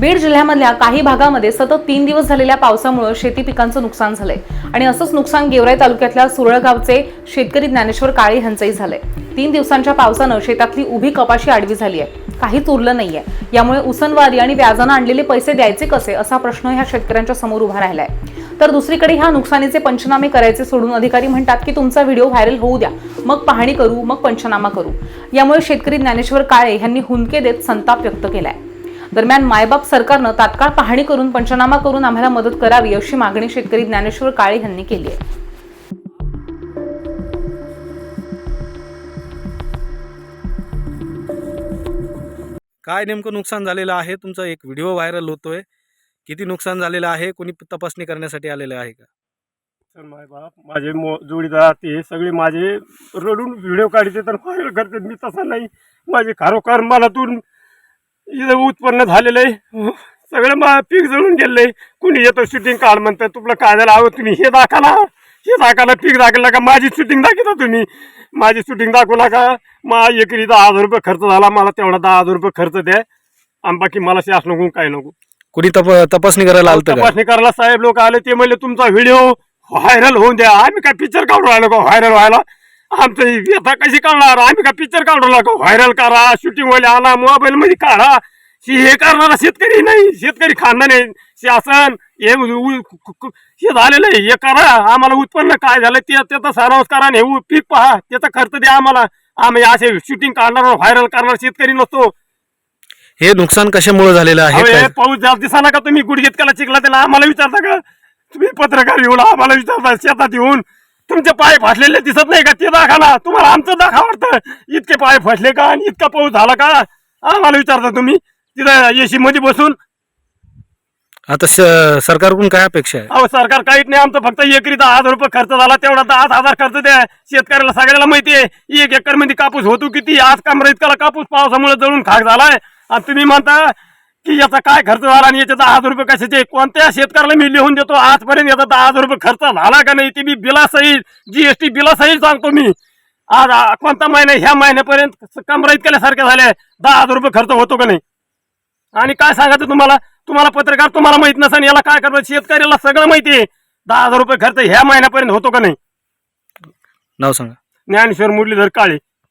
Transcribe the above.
बीड जिल्ह्यामधल्या काही भागामध्ये सतत तीन दिवस झालेल्या पावसामुळे शेती पिकांचं नुकसान झालंय. आणि असंच नुकसान गेवराई तालुक्यातल्या सुरळगावचे शेतकरी ज्ञानेश्वर काळे यांचंही झालंय. तीन दिवसांच्या पावसानं शेतातली उभी कपाशी आडवी झाली आहे. काहीच उरलं नाहीये. यामुळे उसनवारी आणि व्याजानं आणलेले पैसे द्यायचे कसे असा प्रश्न ह्या शेतकऱ्यांच्या समोर उभा राहिलाय. तर दुसरीकडे ह्या नुकसानीचे पंचनामे करायचे सोडून अधिकारी म्हणतात की तुमचा व्हिडिओ व्हायरल होऊ द्या. मग पाहणी करू मग पंचनामा करू. यामुळे शेतकरी ज्ञानेश्वर काळे यांनी हुंदके देत संताप व्यक्त केलाय. दरम्यान मायबाप सरकारनं तात्काळ पाहणी करून पंचनामा करून आम्हाला मदत करावी अशी मागणी शेतकरी ज्ञानेश्वर काळे यांनी केली आहे. काय नेमकं नुकसान झालेलं आहे? तुमचा एक व्हिडिओ व्हायरल होतोय. किती नुकसान झालेलं आहे? कोणी तपासणी करण्यासाठी आलेलं आहे का? तर माय बाप माझे मो जोडीदार ते सगळे माझे रडून व्हिडिओ काढते तर व्हायरल करते मी तसा नाही. माझे खारोखर मनातून इथं उत्पन्न झालेलं आहे. सगळं मा पीक जळून गेलेलं आहे. कुणी येतं शूटिंग काढ म्हणतं तुला काय झालं हवं तुम्ही हे दाखला. हे दाखला पीक दाखवला का? माझी शूटिंग दाखवता तुम्ही. माझी शूटिंग दाखवला का? मा एकरी दहा हजार रुपये खर्च झाला मला तेवढा दहा हजार रुपये खर्च द्या. आणि बाकी मला शास नको काय नको. कोणी तप तपासणी करायला आलतं का? तपासणी करायला साहेब लोक आले ते म्हणले तुमचा व्हिडिओ व्हायरल होऊन द्या. आम्ही काय पिक्चर काढून राहिलो का? व्हायरल व्हायला आमचं व्यथा कशी काढणार आम्ही काय पिक्चर काढून राहिलो का व्हायरल करा शूटिंग वाले आला मोबाईल मध्ये काढा. हे करणारा शेतकरी नाही. शेतकरी खानदार नाही शासन हे क- हे झालेलं आहे. हे करा. आम्हाला उत्पन्न काय झालं ते त्याचा सरावच करा हे पीक पहा. त्याचा खर्च द्या आम्हाला. आम्ही असे शूटिंग काढणार व्हायरल करणार शेतकरी नसतो. हे नुकसान कशामुळे झालेलं आहे? हे पाऊस जास्त दिसाना का तुम्ही? गुडघेत केला चिकला त्याला आम्हाला विचारता का? तुम्ही पत्रकार येऊन आम्हाला विचारता शेतात येऊन. तुमचे पाय फाटलेले दिसत नाही का? ते दाखवा तुम्हाला आमचं दाखवा वाटतं. इतके पाय फसले का? आणि इतका पाऊस झाला का? आम्हाला विचारता तुम्ही. तिथं एसी मध्ये बसून. आता सरकारकडून काय अपेक्षा आहे? अहो सरकार काहीच नाही. आमचं फक्त एकरी दहा हजार रुपये खर्च झाला. तेवढा दहा हजार खर्च द्या. शेतकऱ्याला सगळ्याला माहिती आहे. एक एकरमध्ये कापूस होतो किती? आज कमरा इतका कापूस पावसामुळे जळून खाक झालाय. आणि तुम्ही म्हणता की याचा काय खर्च झाला आणि याचे दहा हजार रुपये कशाचे? कोणत्या शेतकऱ्याला मी लिहून देतो? आजपर्यंत याचा दहा हजार रुपये खर्च झाला का नाही? ते मी बिलासहित जीएसटी बिलासहित सांगतो मी. आज कोणता महिना ह्या महिन्यापर्यंत कमरा इतक्यासारख्या झाल्या दहा हजार रुपये खर्च होतो का नाही? आणि काय सांगायचं तुम्हाला? तुम्हाला पत्रकार तुम्हाला माहीत नसेल याला काय करायचं? शेतकऱ्याला सगळं माहिती आहे. दहा हजार रुपये खर्च ह्या महिन्यापर्यंत होतो का नाही? नाव सांगा. ज्ञानेश्वर मुरलीधर काळे.